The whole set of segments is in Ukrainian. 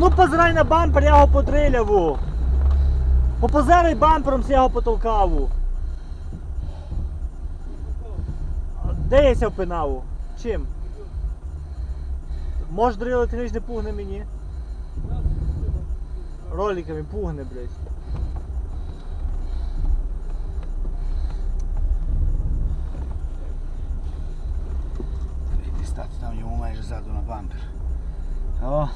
Ну позирай на бампер, я його подриляву. Попозирай бампером, я його потолкаву. Де я впинаву? Чим? Можеш дрилити, ніж не пугне мені. Роликами пугне, блядь. Стати там йому майже ззаду на бампер. О.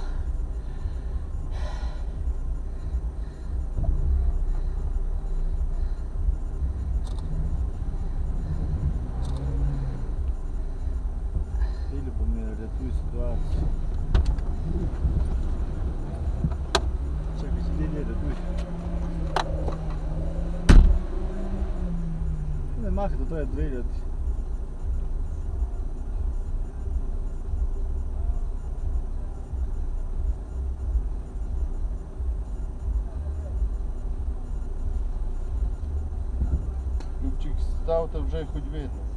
Махай, то треба дриляти. Любчик став, то вже хоч видно.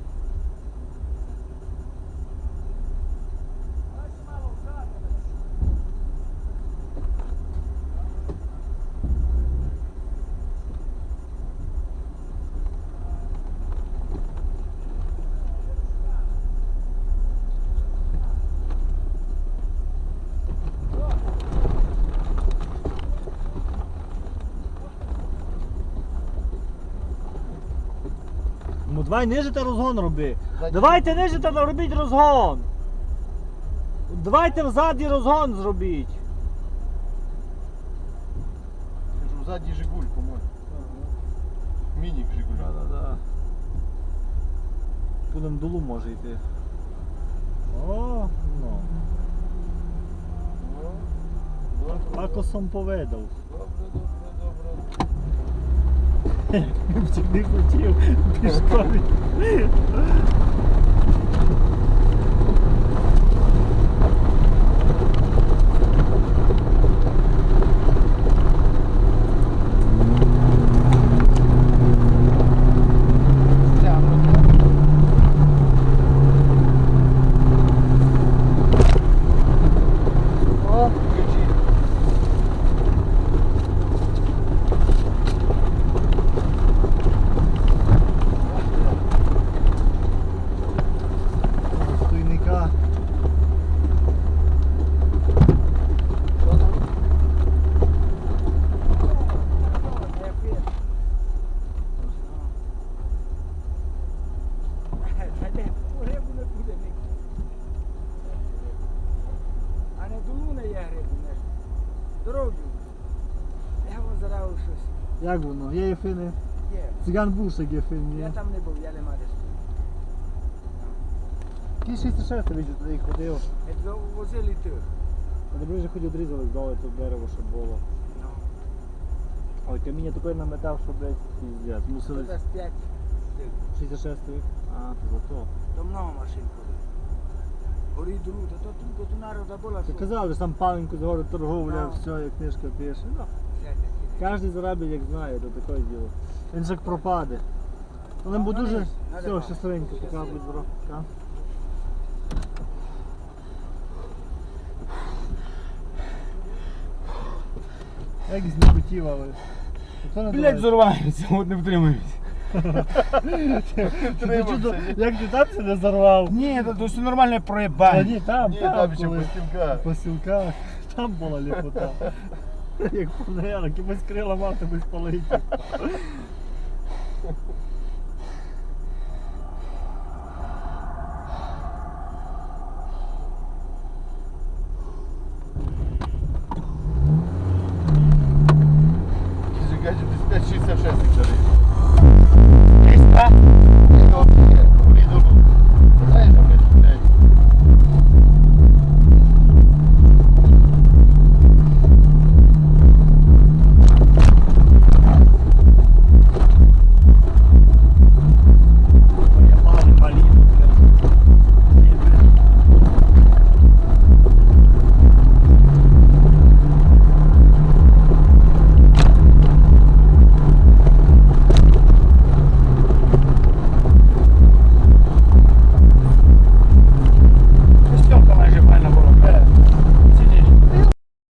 Ну давай нижите розгон роби. Давайте нижите, але робіть розгон. Давайте взаді розгон зробіть. Кажу, ззаді Жигуль, по-моєму. Мінік Жигуль. Да-да-да. Будем долу може йти. О, ну. Акосом поведав. добре, не хотів пішкові. О, ключі. Стойника. Що там? Грибу не буде ніхто. А не до луни є грибу, не ж. Дорогу. Я вам зараз Як воно? Є єфини? Є. Циган бушик єфин Я є. там не був, я не маю де. Ті 66 виджу туди ходив. Ми возили тих. А добре вже хоч одрізали здали тут дерево, щоб було. Ну, Ой, каміння тепер наметав, що блядь, піздець. Мусили з п'ять. тих. 66 А, то зато. До много машин ходить. Горі друг, то то тільки ту народа була. Ти казав, що там паленьку згори торговля, Ну. все, як книжка пише. Ну. Кожен заробить, як знає, то таке діло. Він же як пропаде. Але бо дуже все, щасливенько, пока будь здоров. Як з не хотів, але. Не Блять, зорвається, от не втримуюсь. Як ти там це не зарвав? Ні, то, все нормально Та ні, там, Ні, там, там ще коли. по стінках. По. Там була ліпота. Як порнеяна, якимось крила мати без политі.